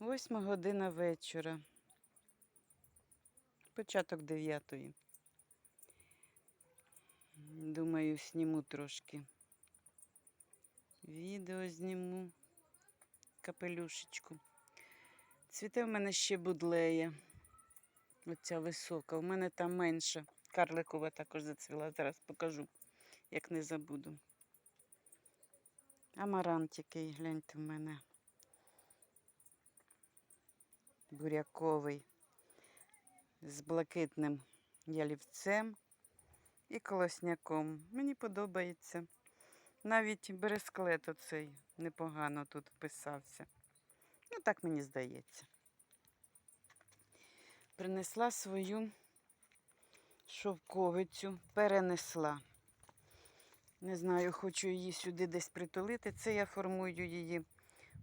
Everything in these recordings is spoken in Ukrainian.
Восьма година вечора. Початок дев'ятої. Думаю, зніму трошки. Відео зніму. Капелюшечку. Цвіте в мене ще будлея. Оця висока. У мене там менша. Карликова також зацвіла. Зараз покажу, як не забуду. Амарант який, гляньте в мене. Буряковий з блакитним ялівцем і колосняком. Мені подобається. Навіть бересклет оцей непогано тут вписався. Ну, так мені здається. Принесла свою шовковицю, перенесла. Не знаю, хочу її сюди десь притулити. Це я формую її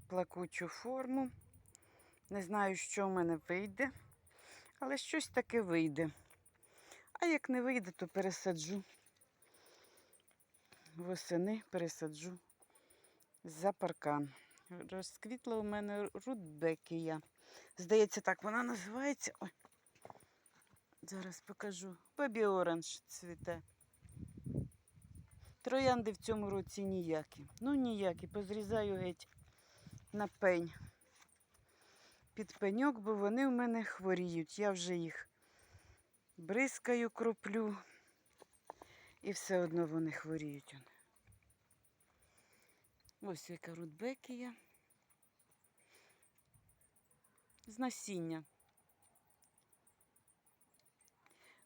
плакучу форму. Не знаю, що в мене вийде, але щось таке вийде. А як не вийде, то пересаджу. Восени пересаджу за паркан. Розквітла у мене рудбекія. Здається, так вона називається. Ой. Зараз покажу. Бебі оранж цвіте. Троянди в цьому році ніякі. Ну, ніякі. Позрізаю геть на пень під пеньок, бо вони в мене хворіють. Я вже їх бризкаю, кроплю, і все одно вони хворіють. Ось яка рудбекія. З насіння.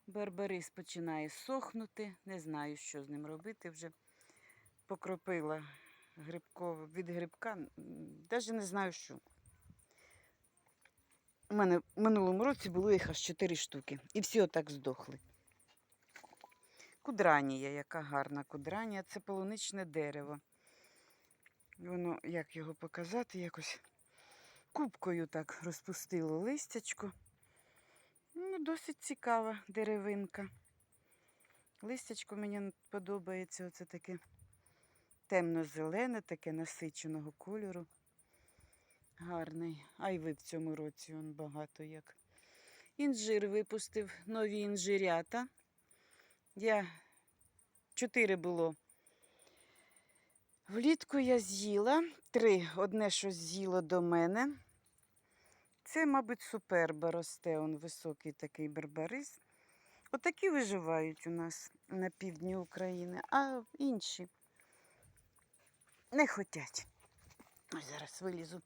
Барбарис починає сохнути. Не знаю, що з ним робити. Вже покропила грибково від грибка. Навіть не знаю що. У мене в минулому році було їх аж 4 штуки. І всі отак здохли. Кудранія, яка гарна кудранія. Це полуничне дерево. Воно, як його показати, якось кубкою так розпустило листячко. Ну, Досить цікава деревинка. Листячко мені подобається. Оце таке темно-зелене, таке насиченого кольору. Гарний. А й ви в цьому році он багато як. Інжир випустив нові інжирята. Я чотири було. Влітку я з'їла три. Одне, що з'їло до мене. Це, мабуть, суперба росте, он високий такий барбарис. Отакі виживають у нас на півдні України, а інші не хотять. Ось зараз вилізу.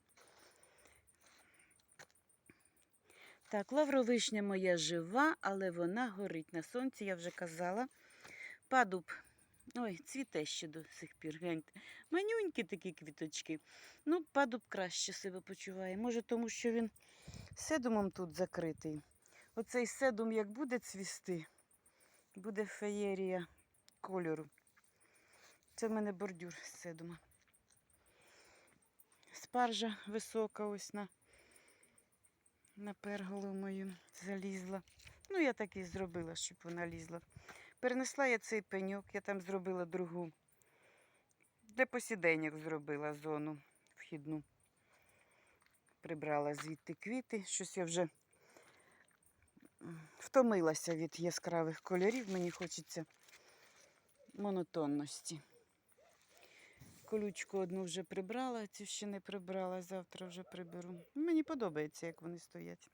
Так, лавровишня моя жива, але вона горить на сонці, я вже казала. Падуб. Ой, цвіте ще до сих пір. Гляньте. Манюнькі такі квіточки. Ну, падуб краще себе почуває. Може, тому що він седумом тут закритий. Оцей седум, як буде цвісти, буде феєрія кольору. Це в мене бордюр седума. Спаржа висока ось на на перголу мою залізла. Ну, я так і зробила, щоб вона лізла. Перенесла я цей пеньок, я там зробила другу. Для посіденьок зробила зону вхідну. Прибрала звідти квіти. Щось я вже втомилася від яскравих кольорів. Мені хочеться монотонності. Колючку одну вже прибрала, цю ще не прибрала, завтра вже приберу. Мені подобається, як вони стоять.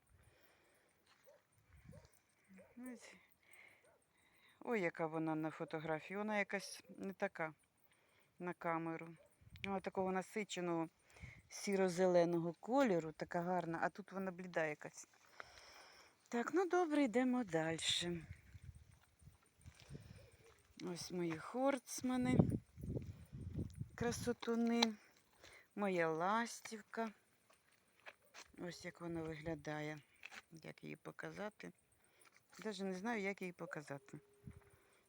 Ой, яка вона на фотографії. Вона якась не така на камеру. Вона такого насиченого сіро-зеленого кольору, така гарна, а тут вона бліда якась. Так, ну добре, йдемо далі. Ось мої хорцмани красотуни. Моя ластівка. Ось як вона виглядає. Як її показати. Навіть не знаю, як її показати.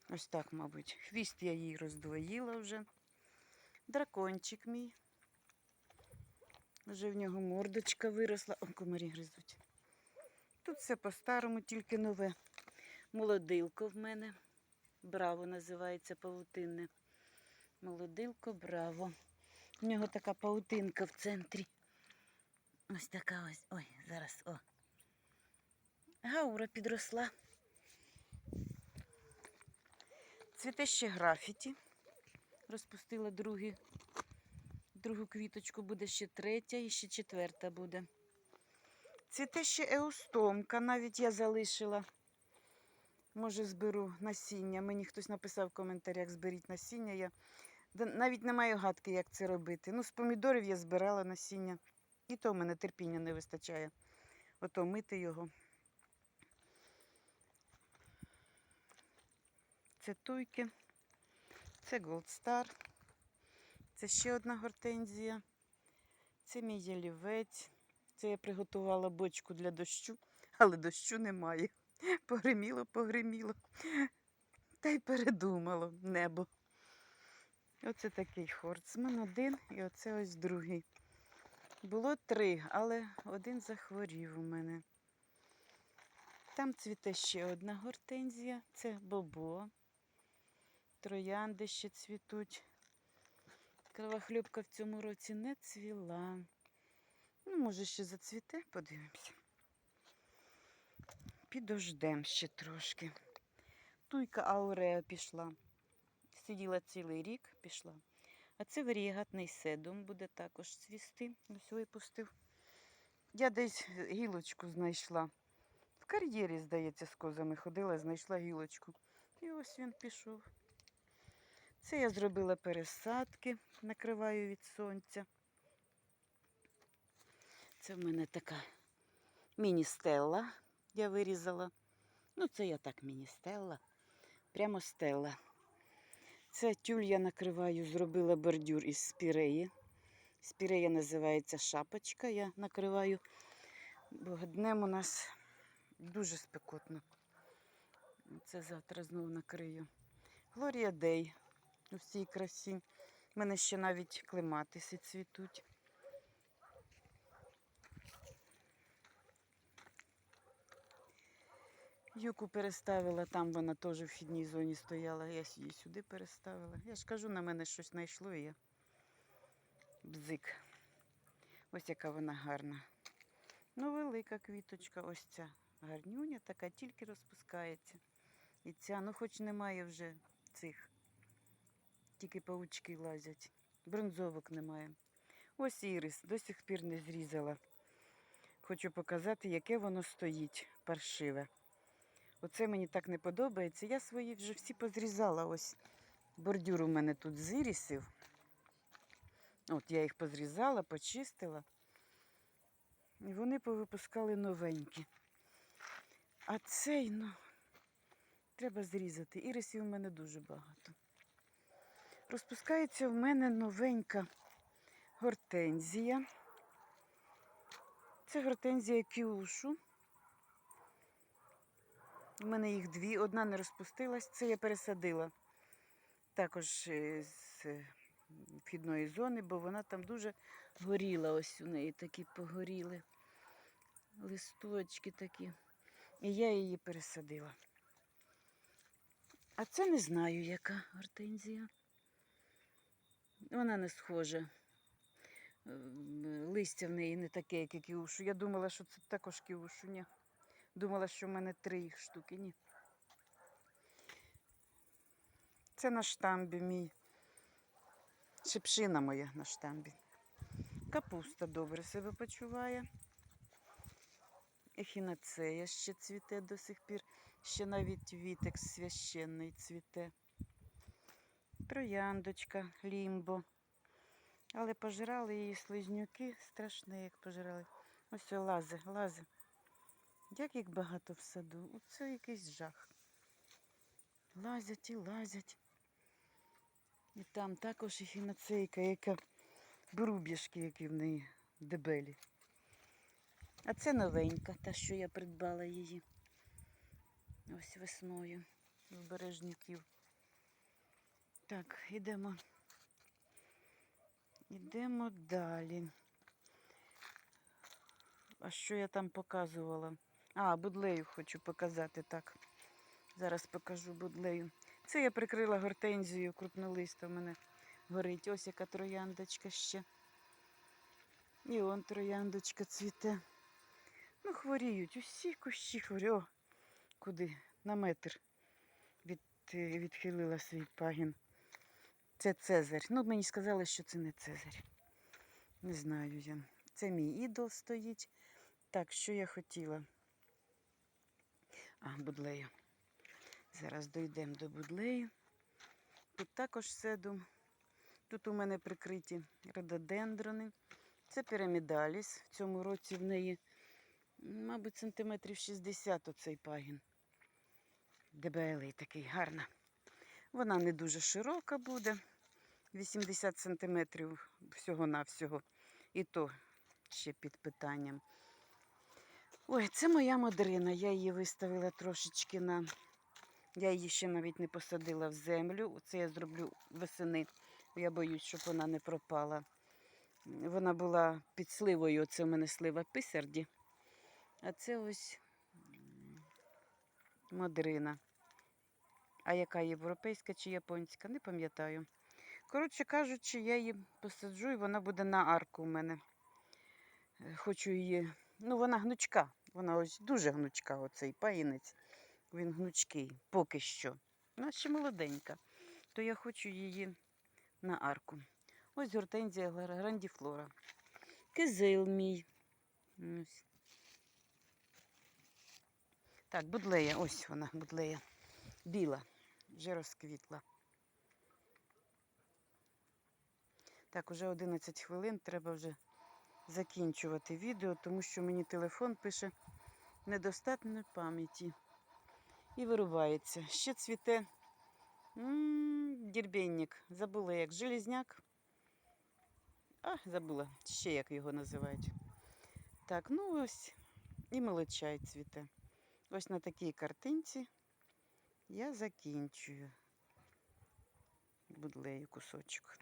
Ось так, мабуть. Хвіст я її роздвоїла вже. Дракончик мій. Вже в нього мордочка виросла. О, комарі гризуть. Тут все по-старому, тільки нове. Молодилко в мене. Браво називається павутинне. Молодилко, браво. У нього така паутинка в центрі. Ось така ось. Ой, зараз, о. Гаура підросла. Цвіте ще графіті. Розпустила другі, другу квіточку, буде ще третя і ще четверта буде. Цвіте ще еустомка, навіть я залишила. Може, зберу насіння. Мені хтось написав в коментарях, зберіть насіння. Я навіть не маю гадки, як це робити. Ну, з помідорів я збирала насіння. І то в мене терпіння не вистачає. Ото мити його. Це туйки. Це Gold Star. Це ще одна гортензія. Це мій ялівець. Це я приготувала бочку для дощу, але дощу немає. Погриміло, погриміло. Та й передумало небо. Оце такий хорцман один і оце ось другий. Було три, але один захворів у мене. Там цвіте ще одна гортензія, це бобо. Троянди ще цвітуть. Кровохльопка в цьому році не цвіла. Ну, може, ще зацвіте, подивимося. Підождем ще трошки. Туйка ауреа пішла. Сиділа цілий рік, пішла. А це варієгатний седум буде також цвісти. Ось випустив. Я десь гілочку знайшла. В кар'єрі, здається, з козами ходила, знайшла гілочку. І ось він пішов. Це я зробила пересадки, накриваю від сонця. Це в мене така міні-стелла я вирізала. Ну, це я так міні-стелла. Прямо стелла. Це тюль я накриваю, зробила бордюр із спіреї. Спірея називається шапочка. Я накриваю, бо днем у нас дуже спекотно. Це завтра знову накрию. Глорія Дей у всій красі. У мене ще навіть клематиси цвітуть. Юку переставила, там вона теж в вхідній зоні стояла. Я її сюди переставила. Я ж кажу, на мене щось знайшло і я бзик. Ось яка вона гарна. Ну, велика квіточка, ось ця гарнюня, така тільки розпускається. І ця, ну хоч немає вже цих, тільки паучки лазять. Бронзовок немає. Ось ірис, до сих пір не зрізала. Хочу показати, яке воно стоїть паршиве. Оце мені так не подобається. Я свої вже всі позрізала. Ось бордюр у мене тут з ірісів. От я їх позрізала, почистила. І вони повипускали новенькі. А цей, ну, треба зрізати. Ірисів у мене дуже багато. Розпускається в мене новенька гортензія. Це гортензія кіушу. У мене їх дві, одна не розпустилась, це я пересадила також е, з е, вхідної зони, бо вона там дуже горіла. Ось у неї такі погоріли листочки такі. І я її пересадила. А це не знаю, яка гортензія. Вона не схожа. Е, Листя в неї не таке, як і кіушу. Я думала, що це також кіушу. Думала, що в мене три їх штуки. Ні. Це на штамбі мій. Шипшина моя на штамбі. Капуста добре себе почуває. Ехінацея ще цвіте до сих пір. Ще навіть вітекс священний цвіте. Трояндочка, лімбо. Але пожирали її слизнюки, страшне, як пожирали. Ось лази, лази. Як їх багато в саду. Оце якийсь жах. Лазять і лазять. І там також і фіноцейка, яка бруб'яшки, які в неї дебелі. А це новенька, та, що я придбала її. Ось весною з бережників. Так, йдемо. Йдемо далі. А що я там показувала? А, будлею хочу показати так. Зараз покажу будлею. Це я прикрила гортензію крупнолиста. У мене горить. Ось яка трояндочка ще. І он трояндочка цвіте. Ну, хворіють, усі кущі хворіють. Куди? На метр від, е, відхилила свій пагін. Це Цезарь. Ну, мені сказали, що це не Цезарь. Не знаю я. Це мій ідол стоїть. Так, що я хотіла? А, будлею. Зараз дійдемо до будлею. Тут також седу. Тут у мене прикриті рододендрони. Це пірамідаліс. В цьому році в неї, мабуть, сантиметрів 60 оцей пагін. Дебелий такий, гарна. Вона не дуже широка буде. 80 сантиметрів всього-навсього. І то ще під питанням. Ой, це моя модрина. Я її виставила трошечки на. Я її ще навіть не посадила в землю. Це я зроблю весени. Я боюсь, щоб вона не пропала. Вона була під сливою. Оце в мене слива писарді. А це ось м, модрина. А яка європейська чи японська, не пам'ятаю. Коротше кажучи, я її посаджу і вона буде на арку у мене. Е, Хочу її. Ну, вона гнучка. Вона ось дуже гнучка, оцей паїнець. Він гнучкий, поки що. Вона ще молоденька. То я хочу її на арку. Ось гортензія грандіфлора. Кизил мій. Ось. Так, будлея, ось вона, будлея. Біла, вже розквітла. Так, уже 11 хвилин, треба вже закінчувати відео, тому що мені телефон пише недостатньо пам'яті. І вирубається. Ще цвіте дірбенник. Забула як. Железняк. А, забула, ще як його називають. Так, ну ось і молочай цвіте. Ось на такій картинці я закінчую будлею кусочок.